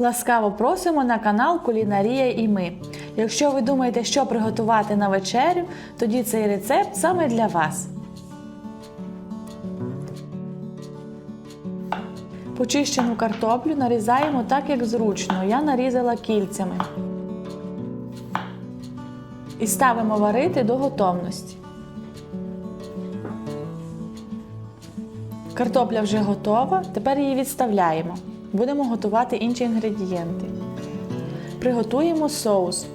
Ласкаво просимо на канал Кулінарія і ми. Якщо ви думаєте, що приготувати на вечерю, тоді цей рецепт саме для вас. Почищену картоплю нарізаємо так, як зручно. Я нарізала кільцями. І ставимо варити до готовності. Картопля вже готова, тепер її відставляємо. Будемо готувати інші інгредієнти. Приготуємо соус.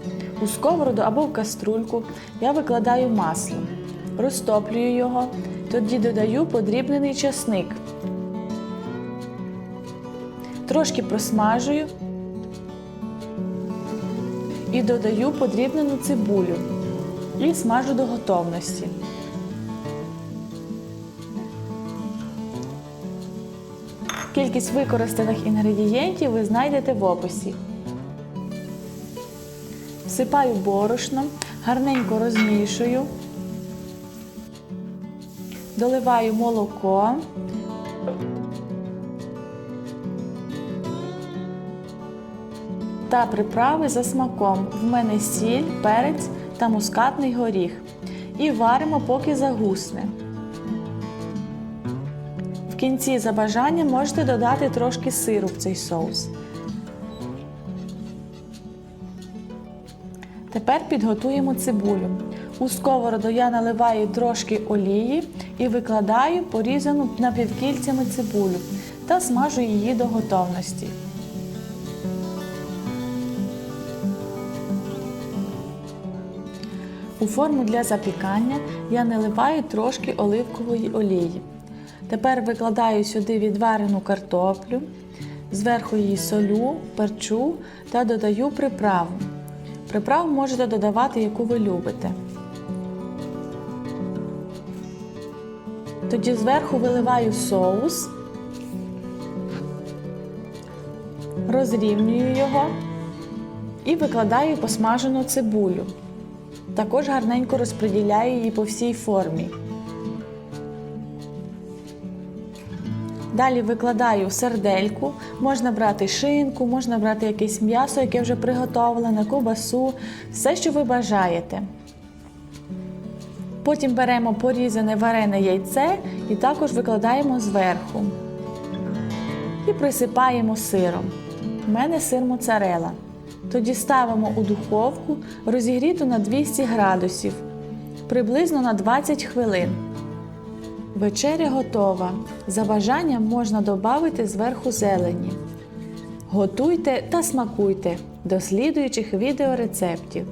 У сковороду або в каструльку я викладаю масло, розтоплюю його, тоді додаю подрібнений часник. Трошки просмажую і додаю подрібнену цибулю і смажу до готовності. Кількість використаних інгредієнтів ви знайдете в описі. Всипаю борошно, гарненько розмішую, доливаю молоко. Та приправи за смаком. В мене сіль, перець та мускатний горіх. І варимо, поки загусне. Кінці за бажанням можете додати трошки сиру в цей соус. Тепер підготуємо цибулю. У сковороду я наливаю трошки олії і викладаю порізану напівкільцями цибулю та смажу її до готовності. У форму для запікання я наливаю трошки оливкової олії. Тепер викладаю сюди відварену картоплю, зверху її солю, перчу та додаю приправу. Приправу можете додавати, яку ви любите. Тоді зверху виливаю соус, розрівнюю його і викладаю посмажену цибулю. Також гарненько розподіляю її по всій формі. Далі викладаю сердельку, можна брати шинку, можна брати якесь м'ясо, яке вже приготовлене, ковбасу, все, що ви бажаєте. Потім беремо порізане варене яйце і також викладаємо зверху. І присипаємо сиром. У мене сир моцарела. Тоді ставимо у духовку розігріту на 200 градусів, приблизно на 20 хвилин. Вечеря готова. За бажанням можна додати зверху зелені. Готуйте та смакуйте до слідуючих відеорецептів.